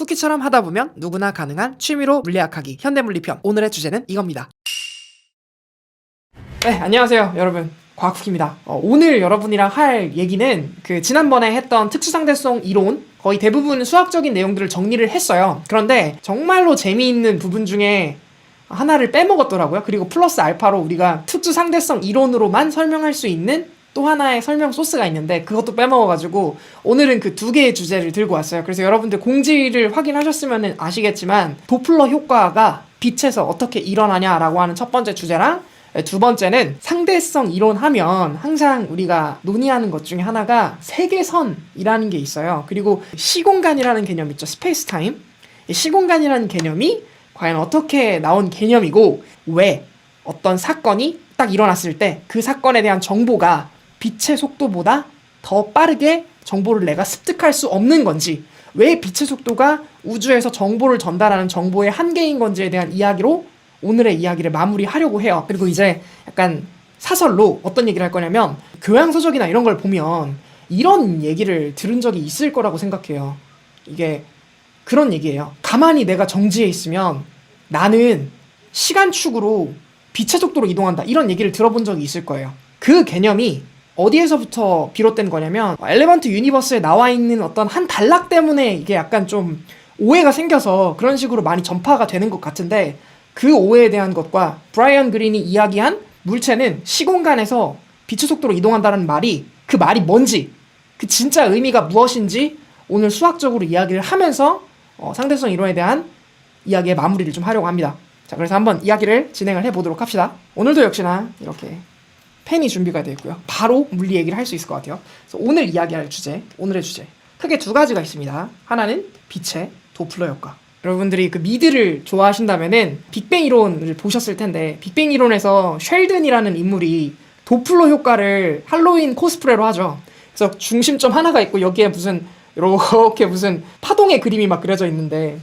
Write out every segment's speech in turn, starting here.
쿠키처럼 하다 보면 누구나 가능한 취미로 물리학하기 현대물리편 오늘의 주제는 이겁니다. 네, 안녕하세요, 여러분. 과학쿠키입니다. 어, 오늘 여러분이랑 할 얘기는 그 지난번에 했던 특수상대성 이론 거의 대부분 수학적인 내용들을 정리를 했어요. 그런데 정말로 재미있는 부분 중에 하나를 빼먹었더라고요. 그리고 플러스 알파로 우리가 특수상대성 이론으로만 설명할 수 있는 또 하나의 설명 소스가 있는데 그것도 빼먹어가지고 오늘은 그 두 개의 주제를 들고 왔어요. 그래서 여러분들 공지를 확인하셨으면 아시겠지만 도플러 효과가 빛에서 어떻게 일어나냐라고 하는 첫 번째 주제랑 두 번째는 상대성 이론 하면 항상 우리가 논의하는 것 중에 하나가 세계선이라는 게 있어요. 그리고 시공간이라는 개념 있죠. 스페이스 타임. 이 시공간이라는 개념이 과연 어떻게 나온 개념이고 왜 어떤 사건이 딱 일어났을 때 그 사건에 대한 정보가 빛의 속도보다 더 빠르게 정보를 내가 습득할 수 없는 건지 왜 빛의 속도가 우주에서 정보를 전달하는 정보의 한계인 건지에 대한 이야기로 오늘의 이야기를 마무리하려고 해요. 그리고 이제 약간 사설로 어떤 얘기를 할 거냐면 교양서적이나 이런 걸 보면 이런 얘기를 들은 적이 있을 거라고 생각해요. 이게 그런 얘기예요. 가만히 내가 정지해 있으면 나는 시간축으로 빛의 속도로 이동한다. 이런 얘기를 들어본 적이 있을 거예요. 그 개념이 어디에서부터 비롯된 거냐면 엘레먼트 유니버스에 나와 있는 어떤 한 단락 때문에 이게 약간 좀 오해가 생겨서 그런 식으로 많이 전파가 되는 것 같은데 그 오해에 대한 것과 브라이언 그린이 이야기한 물체는 시공간에서 빛의 속도로 이동한다는 말이 그 말이 뭔지 그 진짜 의미가 무엇인지 오늘 수학적으로 이야기를 하면서 어, 상대성 이론에 대한 이야기의 마무리를 좀 하려고 합니다. 자, 그래서 한번 이야기를 진행을 해보도록 합시다. 오늘도 역시나 이렇게 펜이 준비가 되어 있고요. 바로 물리 얘기를 할 수 있을 것 같아요. 그래서 오늘 이야기할 주제, 오늘의 주제 크게 두 가지가 있습니다. 하나는 빛의 도플러 효과. 여러분들이 그 미드를 좋아하신다면은 빅뱅 이론을 보셨을 텐데 빅뱅 이론에서 쉘든이라는 인물이 도플러 효과를 할로윈 코스프레로 하죠. 그래서 중심점 하나가 있고 여기에 무슨 이렇게 무슨 파동의 그림이 막 그려져 있는데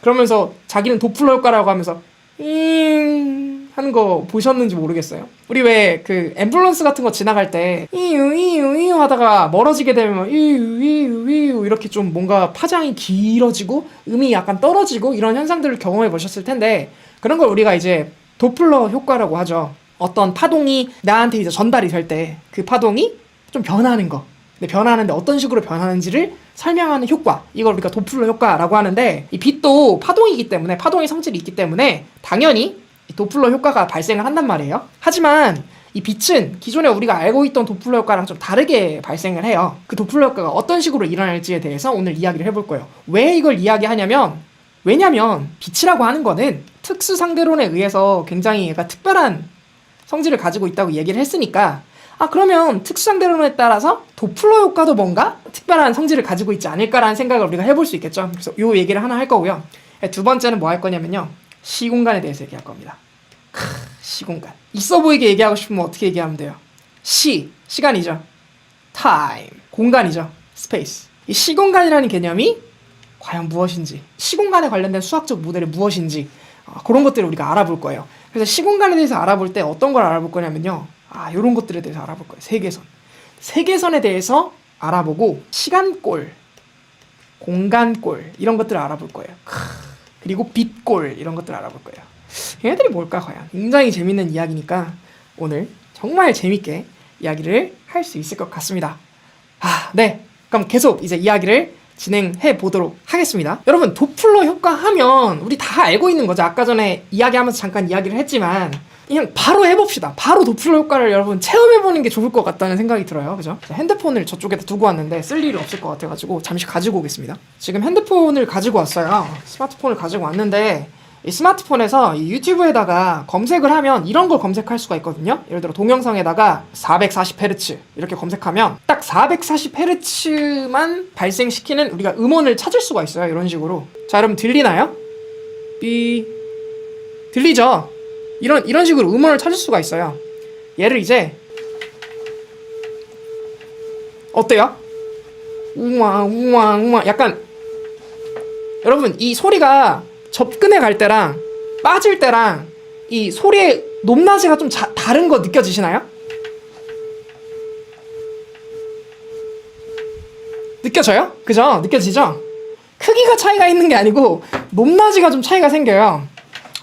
그러면서 자기는 도플러 효과라고 하면서 잉 하는 거 보셨는지 모르겠어요. 우리 왜 그 앰뷸런스 같은 거 지나갈 때 이유 이유 이유 하다가 멀어지게 되면 이유 이유 이유 이렇게 좀 뭔가 파장이 길어지고 음이 약간 떨어지고 이런 현상들을 경험해 보셨을 텐데 그런 걸 우리가 이제 도플러 효과라고 하죠. 어떤 파동이 나한테 이제 전달이 될 때 그 파동이 좀 변하는 거. 근데 변하는데 어떤 식으로 변하는지를 설명하는 효과. 이걸 우리가 도플러 효과라고 하는데 이 빛도 파동이기 때문에 파동의 성질이 있기 때문에 당연히 이 도플러 효과가 발생을 한단 말이에요. 하지만 이 빛은 기존에 우리가 알고 있던 도플러 효과랑 좀 다르게 발생을 해요. 그 도플러 효과가 어떤 식으로 일어날지에 대해서 오늘 이야기를 해볼 거예요. 왜 이걸 이야기하냐면 왜냐면 빛이라고 하는 거는 특수 상대론에 의해서 굉장히 얘가 특별한 성질을 가지고 있다고 얘기를 했으니까 아 그러면 특수 상대론에 따라서 도플러 효과도 뭔가 특별한 성질을 가지고 있지 않을까라는 생각을 우리가 해볼 수 있겠죠. 그래서 요 얘기를 하나 할 거고요. 두 번째는 뭐 할 거냐면요. 시공간에 대해서 얘기할 겁니다. 크, 시공간. 있어 보이게 얘기하고 싶으면 어떻게 얘기하면 돼요? 시, 시간이죠. 타임, 공간이죠. 스페이스. 이 시공간이라는 개념이 과연 무엇인지, 시공간에 관련된 수학적 모델이 무엇인지, 어, 그런 것들을 우리가 알아볼 거예요. 그래서 시공간에 대해서 알아볼 때 어떤 걸 알아볼 거냐면요. 아, 이런 것들에 대해서 알아볼 거예요. 세계선. 세계선에 대해서 알아보고 시간골, 공간골 이런 것들을 알아볼 거예요. 크, 그리고 빛골 이런 것들을 알아볼 거예요. 얘네들이 뭘까 과연? 굉장히 재밌는 이야기니까 오늘 정말 재밌게 이야기를 할 수 있을 것 같습니다. 아, 네. 그럼 계속 이제 이야기를 진행해 보도록 하겠습니다. 여러분, 도플러 효과 하면 우리 다 알고 있는 거죠. 아까 전에 이야기하면서 잠깐 이야기를 했지만 그냥 바로 해봅시다. 바로 도플러 효과를 여러분 체험해보는 게 좋을 것 같다는 생각이 들어요. 그죠? 핸드폰을 저쪽에다 두고 왔는데 쓸 일이 없을 것 같아가지고 잠시 가지고 오겠습니다. 지금 핸드폰을 가지고 왔어요. 스마트폰을 가지고 왔는데 이 스마트폰에서 이 유튜브에다가 검색을 하면 이런 걸 검색할 수가 있거든요. 예를 들어 동영상에다가 440Hz 이렇게 검색하면 딱 440Hz만 발생시키는 우리가 음원을 찾을 수가 있어요. 이런 식으로. 자, 여러분 들리나요? 삐 들리죠? 이런 이런 식으로 음원을 찾을 수가 있어요. 얘를 이제 어때요? 우와 우와 우와 약간 여러분 이 소리가 접근해 갈 때랑 빠질 때랑 이 소리의 높낮이가 좀 자, 다른 거 느껴지시나요? 느껴져요? 그죠? 느껴지죠? 크기가 차이가 있는 게 아니고 높낮이가 좀 차이가 생겨요.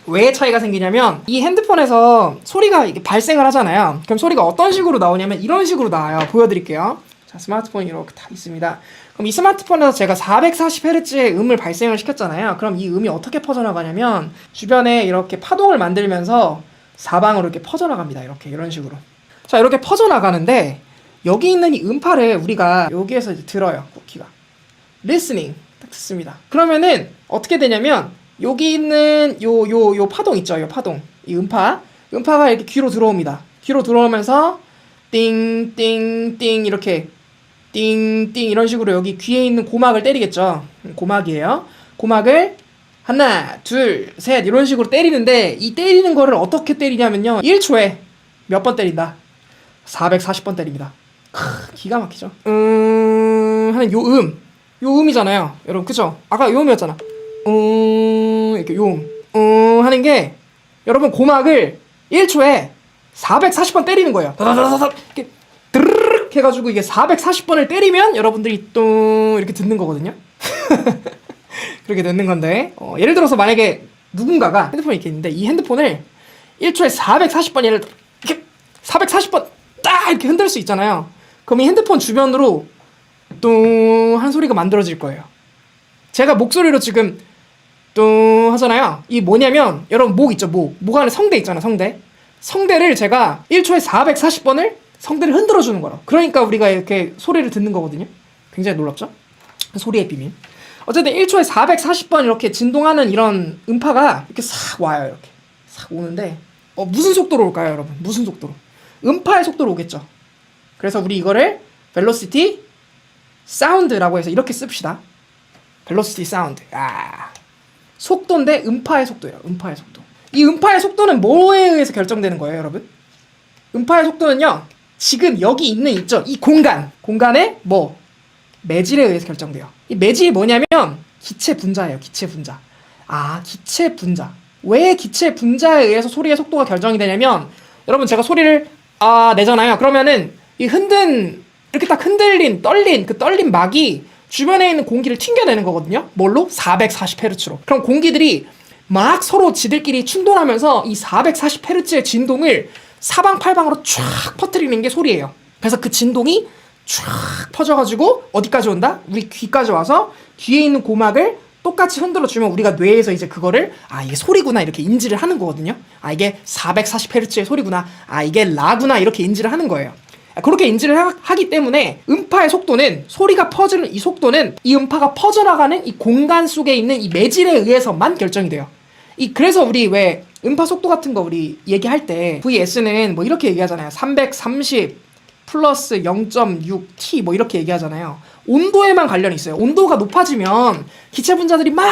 왜 차이가 생기냐면 이 핸드폰에서 소리가 이게 발생을 하잖아요. 그럼 소리가 어떤 식으로 나오냐면 이런 식으로 나와요. 보여드릴게요. 자, 스마트폰이 이렇게 다 있습니다. 그럼 이 스마트폰에서 제가 440Hz의 음을 발생을 시켰잖아요. 그럼 이 음이 어떻게 퍼져나가냐면 주변에 이렇게 파동을 만들면서 사방으로 이렇게 퍼져나갑니다. 이렇게 이런 식으로. 자, 이렇게 퍼져나가는데 여기 있는 이 음파를 우리가 여기에서 이제 들어요. 쿠키가. listening 딱 듣습니다. 그러면은 어떻게 되냐면 여기 있는 요 요 요 파동 있죠, 요 파동, 이 음파, 음파가 이렇게 귀로 들어옵니다. 귀로 들어오면서 띵 띵 띵 이렇게 띵띵 이런 식으로 여기 귀에 있는 고막을 때리겠죠. 음, 고막이에요. 고막을 하나, 둘, 셋 이런 식으로 때리는데 이 때리는 거를 어떻게 때리냐면요. 1초에 몇 번 때린다. 440번 때립니다. 크, 기가 막히죠. 음 하는 요 음. 요 음이잖아요. 여러분 그죠? 아까 요 음이었잖아. 음 이렇게 요 음. 음 하는 게 여러분 고막을 1초에 440번 때리는 거예요. 다다다다다 이렇게 드르 륵 해가지고 이게 440번을 때리면 여러분들이 또 이렇게 듣는 거거든요. 그렇게 듣는 건데 어, 예를 들어서 만약에 누군가가 핸드폰이 이렇게 있는데 이 핸드폰을 1초에 440번 예를 들어 이렇게 440번 딱 이렇게 흔들 수 있잖아요. 그럼 이 핸드폰 주변으로 뚱한 소리가 만들어질 거예요. 제가 목소리로 지금 뚱 하잖아요. 이 뭐냐면 여러분 목 있죠 목. 목 안에 성대 있잖아요 성대. 성대를 제가 1초에 440번을 성대를 흔들어 주는 거라. 그러니까 우리가 이렇게 소리를 듣는 거거든요. 굉장히 놀랍죠? 소리의 비밀. 어쨌든 1초에 440번 이렇게 진동하는 이런 음파가 이렇게 싹 와요. 이렇게 싹 오는데 어, 무슨 속도로 올까요, 여러분? 무슨 속도로? 음파의 속도로 오겠죠. 그래서 우리 이거를 velocity sound라고 해서 이렇게 씁시다. velocity sound. 아. 속도인데 음파의 속도예요. 음파의 속도. 이 음파의 속도는 뭐에 의해서 결정되는 거예요, 여러분? 음파의 속도는요. 지금 여기 있는 있죠. 이 공간. 공간의 뭐 매질에 의해서 결정돼요. 이 매질이 뭐냐면 기체 분자예요. 기체 분자. 아, 기체 분자. 왜 기체 분자에 의해서 소리의 속도가 결정이 되냐면 여러분 제가 소리를 아 내잖아요. 그러면은 이 흔든 이렇게 딱 흔들린 떨린 그 떨린 막이 주변에 있는 공기를 튕겨내는 거거든요. 뭘로? 440Hz로. 그럼 공기들이 막 서로 지들끼리 충돌하면서 이 440Hz의 진동을 사방팔방으로 쫙 퍼뜨리는 게 소리예요. 그래서 그 진동이 쫙 퍼져가지고 어디까지 온다? 우리 귀까지 와서 뒤에 있는 고막을 똑같이 흔들어 주면 우리가 뇌에서 이제 그거를 아 이게 소리구나 이렇게 인지를 하는 거거든요. 아 이게 440Hz의 소리구나. 아 이게 라구나 이렇게 인지를 하는 거예요. 그렇게 인지를 하, 하기 때문에 음파의 속도는 소리가 퍼지는 이 속도는 이 음파가 퍼져나가는 이 공간 속에 있는 이 매질에 의해서만 결정이 돼요. 이 그래서 우리 왜 음파 속도 같은 거 우리 얘기할 때 VS는 뭐 이렇게 얘기하잖아요. 330 플러스 0.6T 뭐 이렇게 얘기하잖아요. 온도에만 관련이 있어요. 온도가 높아지면 기체 분자들이 막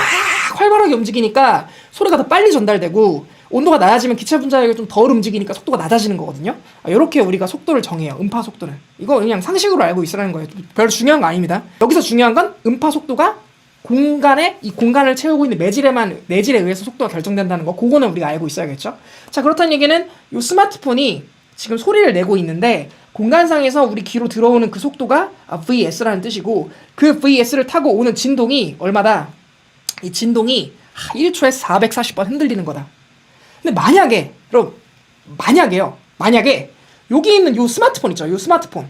활발하게 움직이니까 소리가 더 빨리 전달되고 온도가 낮아지면 기체 분자가 좀 덜 움직이니까 속도가 낮아지는 거거든요. 이렇게 우리가 속도를 정해요. 음파 속도를. 이거 그냥 상식으로 알고 있으라는 거예요. 별로 중요한 거 아닙니다. 여기서 중요한 건 음파 속도가 공간에 이 공간을 채우고 있는 매질에만 매질에 의해서 속도가 결정된다는 거. 그거는 우리가 알고 있어야겠죠. 자 그렇다는 얘기는 이 스마트폰이 지금 소리를 내고 있는데 공간상에서 우리 귀로 들어오는 그 속도가 아, VS라는 뜻이고 그 VS를 타고 오는 진동이 얼마다? 이 진동이 1초에 440번 흔들리는 거다. 근데 만약에 여러분 만약에요. 만약에 여기 있는 요 스마트폰 있죠. 요 스마트폰.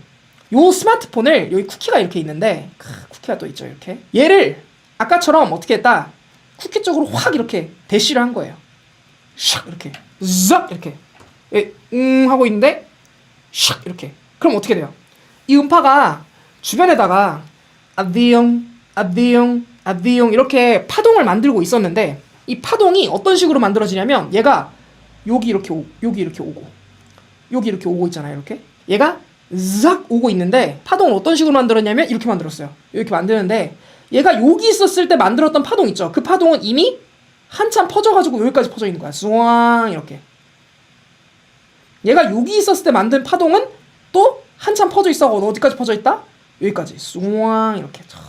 요 스마트폰을 여기 쿠키가 이렇게 있는데 크, 쿠키가 또 있죠. 이렇게. 얘를 아까처럼 어떻게 했다? 쿠키 쪽으로 확 이렇게 대시를 한 거예요. 샥 이렇게 싹 이렇게 예, 응 하고 있는데 샥 이렇게 그럼 어떻게 돼요? 이 음파가 주변에다가 아비용 아비용 아비용 이렇게 파동을 만들고 있었는데 이 파동이 어떤 식으로 만들어지냐면 얘가 여기 이렇게 오, 여기 이렇게 오고 여기 이렇게 오고 있잖아요 이렇게 얘가 싹 오고 있는데 파동을 어떤 식으로 만들었냐면 이렇게 만들었어요 이렇게 만드는데 얘가 여기 있었을 때 만들었던 파동 있죠. 그 파동은 이미 한참 퍼져가지고 여기까지 퍼져 있는 거야. 쏘앙 이렇게. 얘가 여기 있었을 때 만든 파동은 또 한참 퍼져 있어. 어디까지 퍼져 있다? 여기까지. 쏘앙 이렇게. 촥.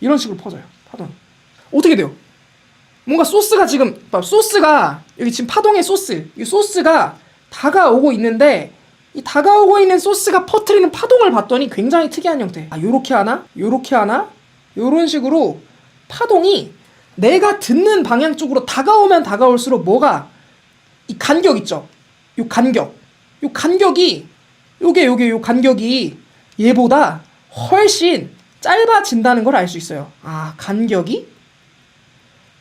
이런 식으로 퍼져요 파동 어떻게 돼요? 뭔가 소스가 지금 봐, 소스가 여기 지금 파동의 소스. 이 소스가 다가오고 있는데 이 다가오고 있는 소스가 퍼트리는 파동을 봤더니 굉장히 특이한 형태. 아, 요렇게 하나? 요렇게 하나? 요런 식으로 파동이 내가 듣는 방향 쪽으로 다가오면 다가올수록 뭐가 이 간격 있죠? 요 간격. 요 간격이 요게 요게 요 간격이 얘보다 훨씬 짧아진다는 걸 알 수 있어요. 아, 간격이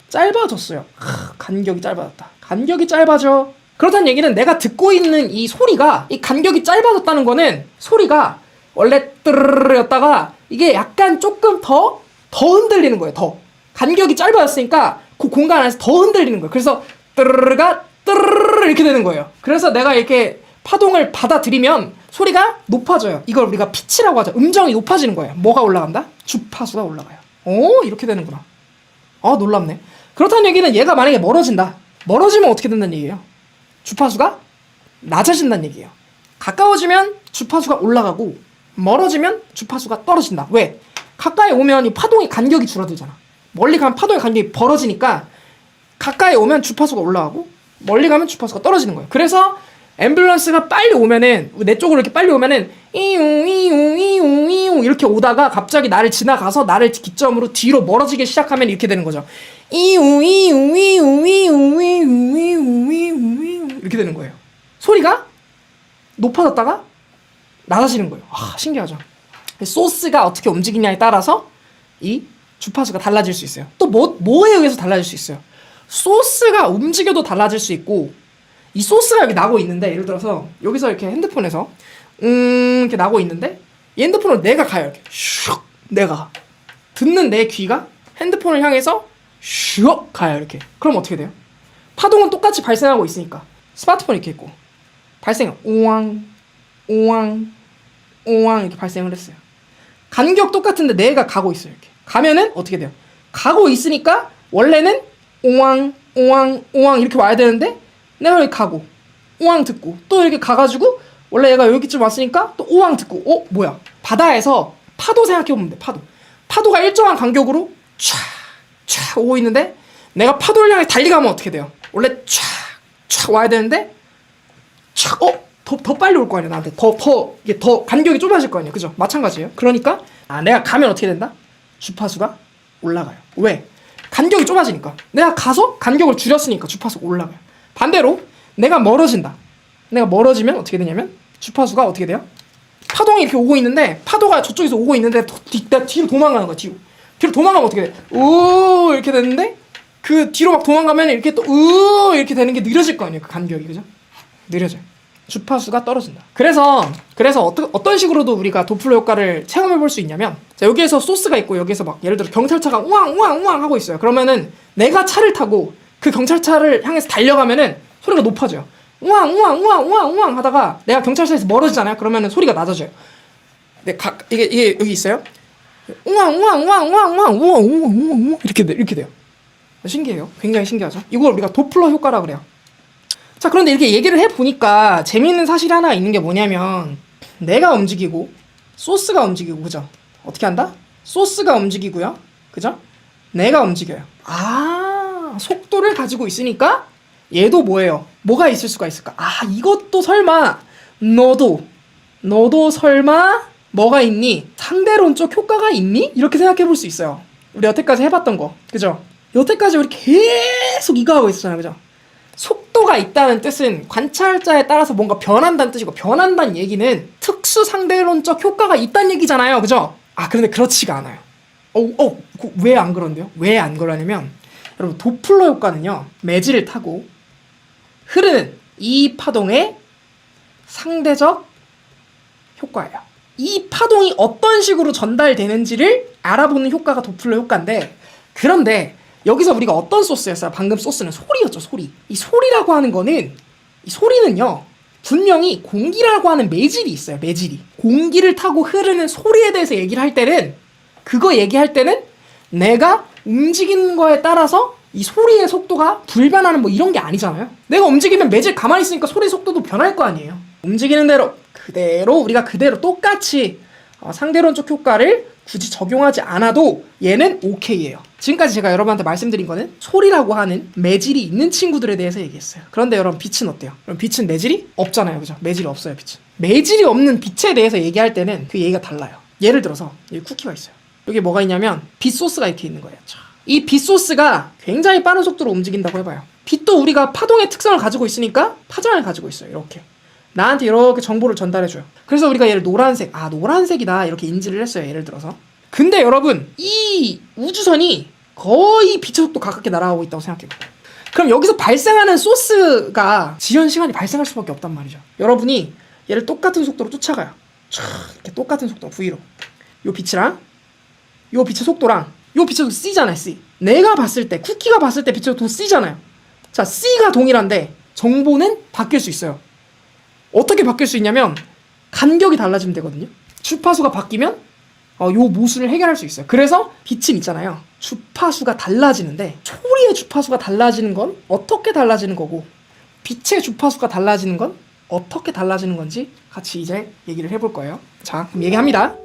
짧아졌어요. 하, 간격이 짧아졌다. 간격이 짧아져. 그렇다는 얘기는 내가 듣고 있는 이 소리가 이 간격이 짧아졌다는 거는 소리가 원래 뜨르르였다가 이게 약간 조금 더 더 흔들리는 거예요. 더 간격이 짧아졌으니까 그 공간 안에서 더 흔들리는 거예요. 그래서 뜨르르가 뜨르르 이렇게 되는 거예요. 그래서 내가 이렇게 파동을 받아들이면 소리가 높아져요. 이걸 우리가 피치라고 하죠. 음정이 높아지는 거예요. 뭐가 올라간다? 주파수가 올라가요. 오 이렇게 되는구나. 아 놀랍네. 그렇다는 얘기는 얘가 만약에 멀어진다. 멀어지면 어떻게 된다는 얘기예요? 주파수가 낮아진다는 얘기예요. 가까워지면 주파수가 올라가고 멀어지면 주파수가 떨어진다. 왜? 가까이 오면 이 파동의 간격이 줄어들잖아. 멀리 가면 파동의 간격이 벌어지니까 가까이 오면 주파수가 올라가고 멀리 가면 주파수가 떨어지는 거예요. 그래서 앰뷸런스가 빨리 오면은 내 쪽으로 이렇게 빨리 오면은 이용 이용 이용 이용 이렇게 오다가 갑자기 나를 지나가서 나를 기점으로 뒤로 멀어지기 시작하면 이렇게 되는 거죠. 이용 이용 이용 이용 이용 이용 이용 이렇게 되는 거예요. 소리가 높아졌다가 낮아지는 거예요. 아 신기하죠. 소스가 어떻게 움직이냐에 따라서 이 주파수가 달라질 수 있어요. 또 뭐, 뭐에 의해서 달라질 수 있어요. 소스가 움직여도 달라질 수 있고 이 소스가 여기 나고 있는데 예를 들어서 여기서 이렇게 핸드폰에서 음 이렇게 나고 있는데 이 핸드폰으로 내가 가요 이렇게 슉 내가 듣는 내 귀가 핸드폰을 향해서 슉 가요 이렇게 그럼 어떻게 돼요? 파동은 똑같이 발생하고 있으니까 스마트폰 이렇게 있고 발생 오왕 오왕 오왕 이렇게 발생을 했어요. 간격 똑같은데 내가 가고 있어요 이렇게 가면은 어떻게 돼요? 가고 있으니까 원래는 오왕 오왕 오왕 이렇게 와야 되는데 내가 여기 가고 오왕 듣고 또 이렇게 가가지고 원래 얘가 여기쯤 왔으니까 또 오왕 듣고 어 뭐야 바다에서 파도 생각해보면 돼 파도 파도가 일정한 간격으로 촤촤 오고 있는데 내가 파도를 향해 달리가면 어떻게 돼요? 원래 촤 촤 와야 되는데 촥, 어? 더, 더 빨리 올 거 아니야, 나한테. 더, 더, 이게 더 간격이 좁아질 거 아니야. 그죠? 마찬가지예요. 그러니까, 아, 내가 가면 어떻게 된다? 주파수가 올라가요. 왜? 간격이 좁아지니까. 내가 가서 간격을 줄였으니까 주파수가 올라가요. 반대로, 내가 멀어진다. 내가 멀어지면 어떻게 되냐면, 주파수가 어떻게 돼요? 파동이 이렇게 오고 있는데, 파도가 저쪽에서 오고 있는데, 더, 뒤, 뒤로 도망가는 거야, 뒤로. 뒤로 도망가면 어떻게 돼? 오, 이렇게 되는데, 그 뒤로 막 도망가면 이렇게 또, 으, 이렇게 되는 게 느려질 거 아니에요, 그 간격이. 그죠? 느려져요. 주파수가 떨어진다. 그래서 그래서 어떤 어떤 식으로도 우리가 도플러 효과를 체험해 볼 수 있냐면 자, 여기에서 소스가 있고 여기에서 막 예를 들어 경찰차가 우왕 우왕 우왕 하고 있어요. 그러면은 내가 차를 타고 그 경찰차를 향해서 달려가면은 소리가 높아져요. 우왕 우왕 우왕 우왕 우왕 하다가 내가 경찰차에서 멀어지잖아요. 그러면은 소리가 낮아져요. 네, 각 이게 이게 여기 있어요. 우왕 우왕 우왕 우왕 우왕 우왕 우왕 우왕 이렇게 돼 이렇게 돼요. 신기해요. 굉장히 신기하죠. 이걸 우리가 도플러 효과라 그래요. 자, 그런데 이렇게 얘기를 해보니까 재미있는 사실이 하나 있는 게 뭐냐면 내가 움직이고 소스가 움직이고, 그죠? 어떻게 한다? 소스가 움직이고요. 그죠? 내가 움직여요. 아, 속도를 가지고 있으니까 얘도 뭐예요? 뭐가 있을 수가 있을까? 아, 이것도 설마 너도 너도 설마 뭐가 있니? 상대론적 효과가 있니? 이렇게 생각해 볼 수 있어요. 우리 여태까지 해봤던 거. 그죠? 여태까지 우리 계속 이거 하고 있었잖아요. 그죠? 속도가 있다는 뜻은 관찰자에 따라서 뭔가 변한다는 뜻이고 변한다는 얘기는 특수 상대론적 효과가 있다는 얘기잖아요. 그죠? 아, 그런데 그렇지가 않아요. 어, 어, 왜 안 그런데요? 왜 안 그러냐면 여러분 도플러 효과는요. 매질을 타고 흐르는 이 파동의 상대적 효과예요. 이 파동이 어떤 식으로 전달되는지를 알아보는 효과가 도플러 효과인데 그런데 여기서 우리가 어떤 소스였어요? 방금 소스는 소리였죠, 소리. 이 소리라고 하는 거는 이 소리는요. 분명히 공기라고 하는 매질이 있어요, 매질이. 공기를 타고 흐르는 소리에 대해서 얘기를 할 때는 그거 얘기할 때는 내가 움직이는 거에 따라서 이 소리의 속도가 불변하는 뭐 이런 게 아니잖아요. 내가 움직이면 매질 가만히 있으니까 소리 속도도 변할 거 아니에요. 움직이는 대로 그대로 우리가 그대로 똑같이 어, 상대론적 효과를 굳이 적용하지 않아도 얘는 오케이예요. 지금까지 제가 여러분한테 말씀드린 거는 소리라고 하는 매질이 있는 친구들에 대해서 얘기했어요. 그런데 여러분 빛은 어때요? 그럼 빛은 매질이 없잖아요. 그죠? 매질이 없어요, 빛은. 매질이 없는 빛에 대해서 얘기할 때는 그 얘기가 달라요. 예를 들어서 여기 쿠키가 있어요. 여기 뭐가 있냐면 빛 소스가 이렇게 있는 거예요. 자, 이빛 소스가 굉장히 빠른 속도로 움직인다고 해봐요. 빛도 우리가 파동의 특성을 가지고 있으니까 파장을 가지고 있어요. 이렇게. 나한테 이렇게 정보를 전달해줘요. 그래서 우리가 얘를 노란색, 아, 노란색이다. 이렇게 인지를 했어요. 예를 들어서. 근데 여러분, 이 우주선이 거의 빛의 속도 가깝게 날아가고 있다고 생각해봐요. 그럼 여기서 발생하는 소스가 지연 시간이 발생할 수밖에 없단 말이죠. 여러분이 얘를 똑같은 속도로 쫓아가요. 촤, 이렇게 똑같은 속도, V로. 요 빛이랑, 요 빛의 속도랑, 요 빛의 속도 C잖아요, C. 내가 봤을 때, 쿠키가 봤을 때 빛의 속도 C잖아요. 자, C가 동일한데, 정보는 바뀔 수 있어요. 어떻게 바뀔 수 있냐면 간격이 달라지면 되거든요. 주파수가 바뀌면 어, 요 모순을 해결할 수 있어요. 그래서 빛은 있잖아요. 주파수가 달라지는데 소리의 주파수가 달라지는 건 어떻게 달라지는 거고 빛의 주파수가 달라지는 건 어떻게 달라지는 건지 같이 이제 얘기를 해볼 거예요. 자, 그럼 얘기합니다.